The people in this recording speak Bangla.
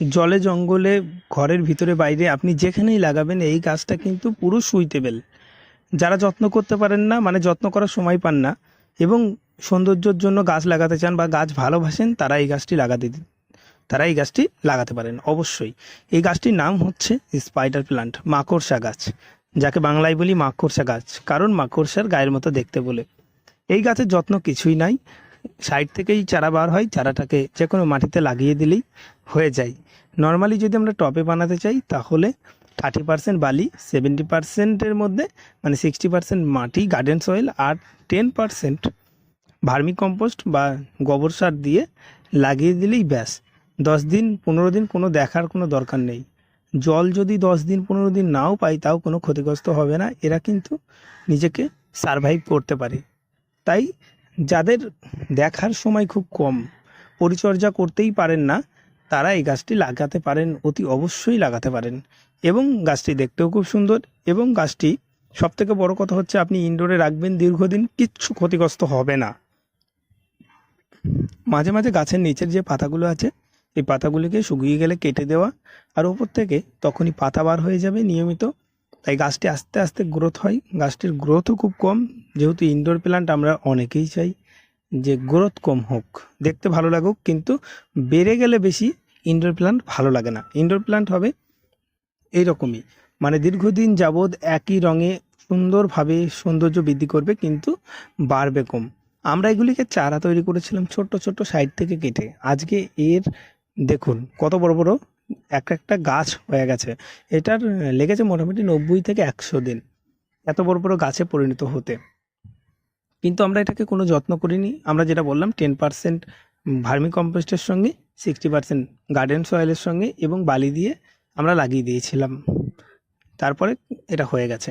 জলে জঙ্গলে, ঘরের ভিতরে, বাইরে, আপনি যেখানেই লাগাবেন, এই গাছটা কিন্তু পুরো সুইটেবেল যারা যত্ন করতে পারেন না মানে যত্ন করার সময় পান না, এবং সৌন্দর্যের জন্য গাছ লাগাতে চান বা গাছ ভালোবাসেন, তারা এই গাছটি লাগাতে তারা এই গাছটি লাগাতে পারেন, অবশ্যই। এই গাছটির নাম হচ্ছে স্পাইডার প্লান্ট মাকড়সা গাছ। যাকে বাংলায় বলি মাকড়সা গাছ, কারণ মাকড়সার গায়ের মতো দেখতে বলে। এই গাছের যত্ন কিছুই নাই সাইড থেকেই চারা বার হয়, চারাটাকে যে কোনো মাটিতে লাগিয়ে দিলেই হয়ে যায়। নর্মালি যদি আমরা টবে বানাতে চাই, তাহলে থার্টি পার্সেন্ট বালি, সেভেন্টি পার্সেন্টের মধ্যে মানে সিক্সটি পার্সেন্ট মাটি, গার্ডেন সয়েল আর টেন পার্সেন্ট ভার্মি কম্পোস্ট বা গোবর সার দিয়ে লাগিয়ে দিলেই ব্যাস। দশ দিন, পনেরো দিন কোনো দেখার কোনো দরকার নেই। জল যদি দশ দিন, পনেরো দিন নাও পাই, তাও কোনো ক্ষতিগ্রস্ত হবে না। এরা কিন্তু নিজেকে সারভাইভ করতে পারে। তাই যাদের দেখার সময় খুব কম পরিচর্যা করতেই পারেন না, তারা এই গাছটি লাগাতে পারেন, অতি অবশ্যই লাগাতে পারেন। এবং গাছটি দেখতেও খুব সুন্দর এবং গাছটি সবথেকে বড় কথা হচ্ছে আপনি ইনডোরে রাখবেন দীর্ঘদিন কিচ্ছু ক্ষতিগ্রস্ত হবে না। মাঝে মাঝে গাছের নিচের যে পাতাগুলো আছে, এই পাতাগুলিকে শুকিয়ে গেলে কেটে দেওয়া আর ওপর থেকে তখনই পাতা বার হয়ে যাবে নিয়মিত। তাই গাছটি আস্তে আস্তে গ্রোথ হয়, গাছটির গ্রোথও খুব কম যেহেতু ইনডোর প্ল্যান্ট আমরা অনেকেই চাই যে গ্রোথ কম হোক, দেখতে ভালো লাগুক, কিন্তু বেড়ে গেলে বেশি ইনডোর প্ল্যান্ট ভালো লাগে না। ইনডোর প্ল্যান্ট হবে এইরকমই মানে দীর্ঘদিন যাবৎ একই রঙে সুন্দরভাবে সৌন্দর্য বৃদ্ধি করবে, কিন্তু বাড়বে কম। আমরা এগুলিকে চারা তৈরি করেছিলাম ছোট্ট ছোট্ট সাইড থেকে কেটে। আজকে এর, দেখুন, কত বড় বড় এক একটা গাছ হয়ে গেছে। এটার লেগেছে মোটামুটি নব্বই থেকে একশো দিন। এত বড় বড় গাছে পরিণত হতে। কিন্তু আমরা এটাকে কোনো যত্ন করিনি। আমরা যেটা বললাম টেন পার্সেন্ট ভার্মি কম্পোস্টের সঙ্গে সিক্সটি পার্সেন্ট গার্ডেন সয়েলের সঙ্গে এবং বালি দিয়ে আমরা লাগিয়ে দিয়েছিলাম। তারপরে এটা হয়ে গেছে।